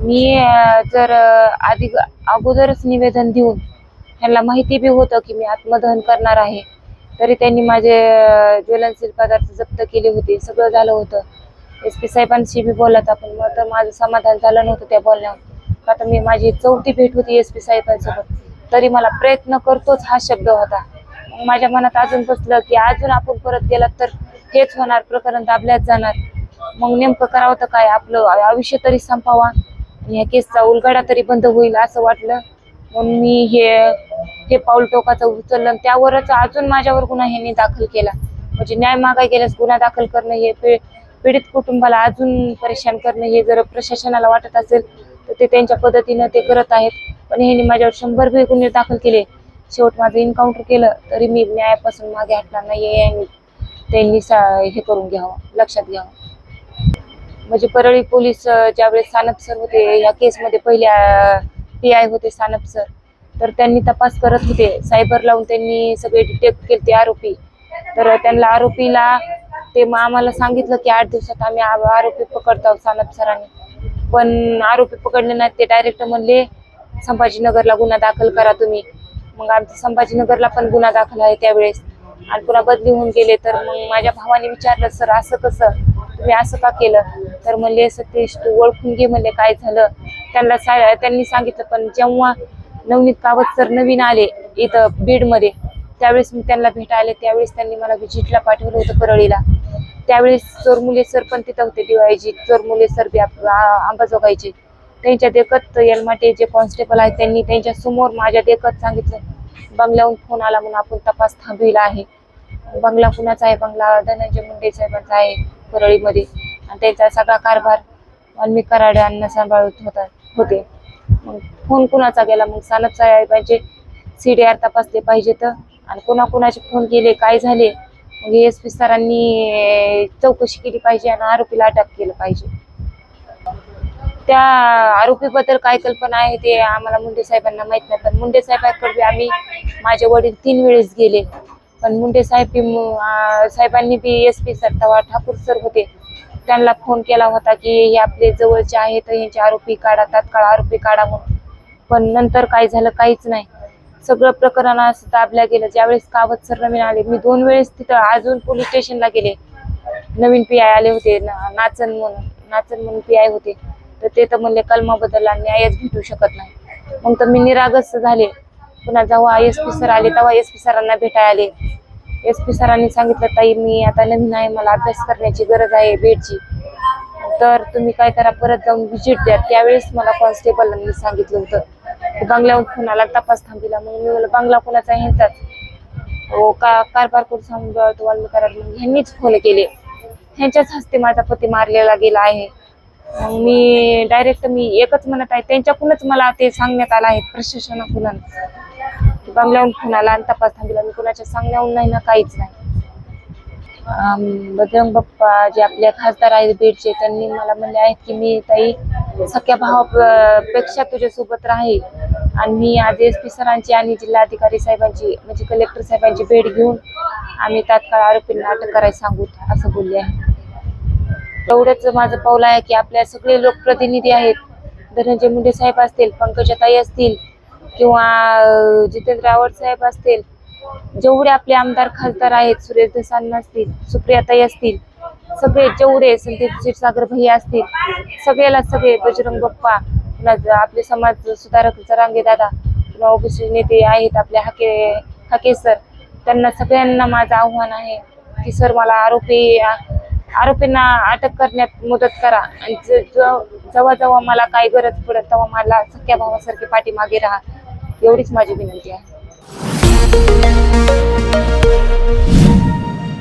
मी जर आधी अगोदरच निवेदन देऊन त्यांना माहिती बी होतं की मी आत्मदहन करणार आहे. तरी त्यांनी माझे ज्वलनशील पदार्थ जप्त केले होते. सगळं झालं होतं. एस पी साहेबांशी बी बोलत आपण. मग तर माझं समाधान झालं नव्हतं त्या बोलण्यावर. आता मी माझी चौथी भेट होती एस पी साहेबांसोबत. तरी मला प्रयत्न करतोच हा शब्द होता. मग माझ्या मनात अजून बसलं की अजून आपण परत गेलात तर हेच होणार. प्रकरण दाबल्याच जाणार. मग नेमकं करावं तर काय? आपलं आयुष्य तरी संपावा. या ह्या केसचा उलगडा तरी बंद होईल असं वाटलं. म्हणून मी हे हे पाऊल टोकाचं उचललं. आणि त्यावरच अजून माझ्यावर गुन्हा ह्यांनी दाखल केला. म्हणजे न्याय मागाय गेल्यास गुन्हा दाखल करणं हे पी पीडित कुटुंबाला अजून परेशान करणं हे जर प्रशासनाला वाटत असेल तर ते त्यांच्या पद्धतीनं ते करत आहेत. पण ह्यांनी माझ्यावर शंभर बी गुन्हे दाखल केले. शेवट माझं एन्काउंटर केलं तरी मी न्यायापासून मागे हटणार नाही आणि त्यांनी सा- हे करून घ्यावं लक्षात घ्यावं. म्हणजे परळी पोलीस ज्यावेळेस सानप सर होते या केसमध्ये पहिल्या पी आय होते सानप सर. तर त्यांनी तपास करत होते. सायबर लावून त्यांनी सगळे डिटेक्ट केले ते आरोपी. तर त्यांना आरोपीला ते मग आम्हाला सांगितलं की आठ दिवसात आम्ही आ- आरोपी पकडतो सानप सरांनी. पण आरोपी पकडले नाही ते डायरेक्ट म्हणले संभाजीनगरला गुन्हा दाखल करा तुम्ही. मग आमच्या संभाजीनगरला पण गुन्हा दाखल आहे त्यावेळेस. आणि पुन्हा बदली होऊन गेले. तर मग माझ्या भावाने विचारलं सर असं कसं? तुम्ही असं का केलं? तर म्हणले सतीश तू ओळखून घे म्हणले काय झालं. त्यांना सा त्यांनी सांगितलं पण जेव्हा नवनीत कावत सर नवीन आले इथं बीडमध्ये त्यावेळेस मी त्यांना भेटायला त्यावेळेस त्यांनी मला व्हिजिटला पाठवलं होतं परळीला. त्यावेळेस चोरमुले सर पण तिथं होते डीवायजी चोरमुले सर बी आंबाजोगायचे आंबाजोगाईचे त्यांच्या देखत यलमाटे जे कॉन्स्टेबल आहेत त्यांनी त्यांच्यासमोर माझ्या देखत सांगितलं बंगल्याहून फोन आला म्हणून आपण तपास थांबविला आहे. बंगला कुणाचा आहे? बंगला धनंजय मुंडे साहेबांचा आहे. परळीमध्ये. आणि त्यांचा सगळा कारभार वाल्मिक कराड्यांना सांभाळत होता होते. मग फोन कुणाचा गेला? मग सानप साहेबांचे सी डी आर तपासले पाहिजे तर. आणि कोणाकोणाचे फोन केले काय झाले? मग एस पी सरांनी चौकशी केली पाहिजे आणि आरोपीला अटक केलं पाहिजे. त्या आरोपीबद्दल काय कल्पना आहे ते आम्हाला मुंडे साहेबांना माहीत नाही. पण मुंडे साहेबांकडे आम्ही माझे वडील तीन वेळेस गेले. पण मुंडे साहेब साहेबांनी B S P sir Thakur sir होते. त्यांना फोन केला होता की हे आपले जवळचे आहेत यांचे आरोपी काढा तात्काळ आरोपी काढा म्हणून. पण नंतर काय झालं काहीच नाही. सगळं प्रकरण असं दाबल्या गेलं. ज्यावेळेस कावत सर नवीन आले मी दोन वेळेस तिथं अजून पोलीस स्टेशनला गेले. नवीन पी आय आले होते ना- नाचन म्हणून नाचन म्हणून पी आय होते. तर ते तर म्हणले कलमाबद्दल न्यायच भेटू शकत नाही. मग तर मी निरागस झाले. पुन्हा जेव्हा एस पी सर आले तेव्हा एस पी सरांना भेटायला आले. एस पी सरांनी सांगितलं ताई मी आता नवीन आहे मला अभ्यास करण्याची गरज आहे बेडची तर तुम्ही काय करा परत जाऊन व्हिजिट द्या. त्यावेळेस मला कॉन्स्टेबलांनी सांगितलं होतं. बंगल्यावर बंगल्याहून तपास थांबिला. मग मी मला बंगला कोणाचा ह्यांचाच हो का कारभार करून सांभाळतो वाल्मी कराड मग ह्यांनीच फोन केले. ह्यांच्याच हस्ते माझा पती मारलेला गेला आहे. मग मी डायरेक्ट मी एकच म्हणत आहे त्यांच्याकडूनच मला ते सांगण्यात आलं आहे प्रशासनाकडून. की बंगल्याहून फोन आला आणि तपास थांबला मी कुणाच्या सांगण्याहून नाही ना काहीच नाही. बजरंग बाप्पा जे आपल्या खासदार आहेत बीडचे त्यांनी मला म्हणले आहेत की मी ताई सख्या भावापेक्षा तुझ्यासोबत राहील. आणि मी आज एस पी सरांची आणि जिल्हाधिकारी साहेबांची म्हणजे कलेक्टर साहेबांची भेट घेऊन आम्ही तात्काळ आरोपींना अटक करायला सांगू असं बोलले आहे. एवढंच माझं पाऊल आहे की आपल्या सगळे लोकप्रतिनिधी आहेत. धनंजय मुंडे साहेब असतील पंकजाताई असतील किंवा जितेंद्र आव्हाड साहेब असतील जेवढे आपले आमदार खासदार आहेत सुरेश दसांना असतील सुप्रियाताई असतील सगळे जेवढे संदीप क्षीरसागर भैया असतील सगळ्याला सगळे बजरंग बाप्पा आपले समाज सुधारक जरांगे दादा किंवा ओबीसी नेते आहेत आपले हाके हाके सर त्यांना सगळ्यांना माझं आव्हान आहे की सर मला आरोपी आरोपींना अटक करण्यात मदत करा. आणि ज- ज- जेव्हा जेव्हा मला काही गरज पडत तेव्हा मला सख्या भावासारखी पाठीमागे राहा. एवढीच माझी विनंती आहे.